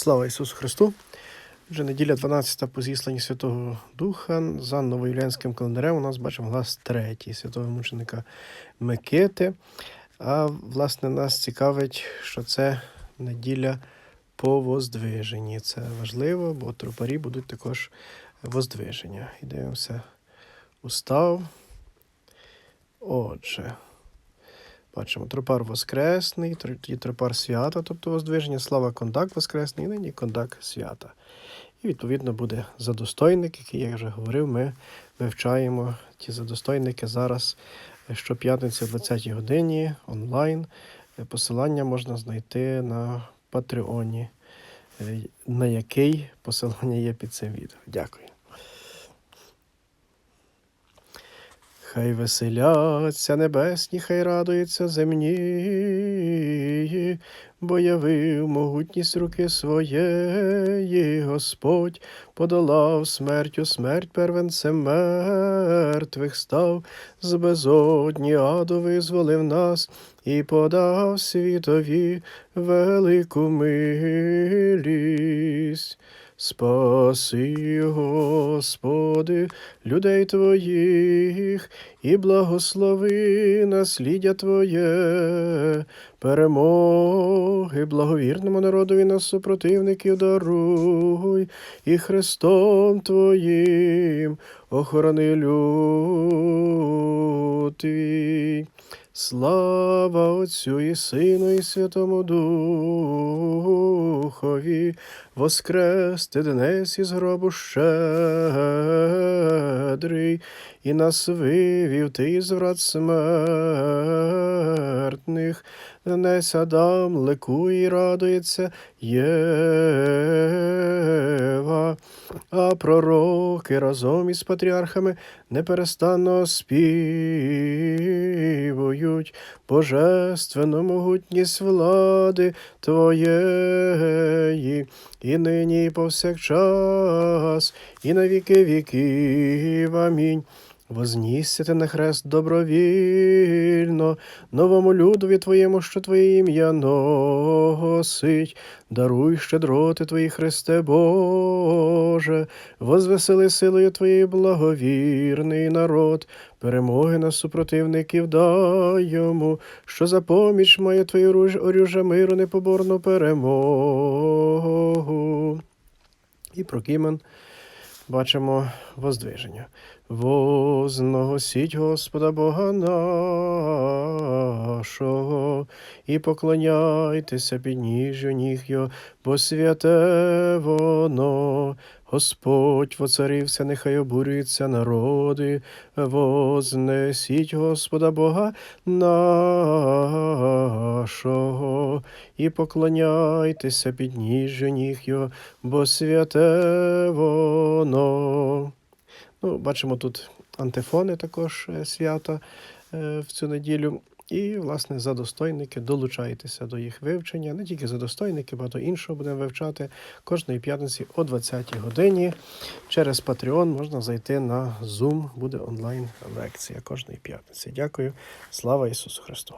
Слава Ісусу Христу! Вже неділя 12 по зісланні Святого Духа. За новоюлянським календарем у нас бачимо глас третій святого мученика Микити. А власне нас цікавить, що це неділя по воздвиженні. Це важливо, бо трупарі будуть також воздвиження. І дивимося устав. Отже. Бачимо, тропар Воскресний, тоді тропар свята, тобто воздвиження, слава кондак Воскресний, і нині кондак свята. І відповідно буде задостойник, який, як вже говорив, ми вивчаємо ті задостойники зараз е, щоп'ятниці о 20 годині онлайн. Е, Посилання можна знайти на Патреоні, е, на який посилання є під цим відео. Дякую. Хай веселяться небесні, хай радуються земні, бо явив могутність руки своєї, Господь подолав смертю, смерть первенцем мертвих став, з безодні аду визволив нас і подав світові велику милість. Спаси, Господи, людей Твоїх, і благослови насліддя Твоє, перемоги благовірному народові нас супротивників даруй, і Христом Твоїм охорони люд Твій. Слава Отцю і Сину, і Святому Духові, воскрес ти днес із гробу щедрий, і нас вивів ти із врат смертних, Несь Адам ликує і радується Єва, а пророки разом із патріархами неперестанно співують божественно могутність влади Твоєї, і нині, повсякчас, і на віки віків. Амінь. Вознісся ти на хрест добровільно, новому людові твоєму, що твоє ім'я носить, даруй щедроти твої, Христе Боже, возвесели силою твоєю благовірний народ, перемоги на супротивників дай йому, що за поміч має твою руж- оружа миру непоборну перемогу. І прокимен бачимо воздвиження. Возносіть Господа Бога нашого, і поклоняйтеся під ніжжю ніг його, бо святе воно. Господь воцарився, нехай обурюються народи, вознесіть Господа Бога нашого, і поклоняйтеся під ніг його, бо святе воно. Ну, бачимо тут антифони також е, свята е, в цю неділю. І, власне, за достойники долучайтеся до їх вивчення. Не тільки за достойники, багато іншого будемо вивчати кожної п'ятниці о 20-й годині. Через Patreon можна зайти на Zoom, буде онлайн лекція кожної п'ятниці. Дякую. Слава Ісусу Христу!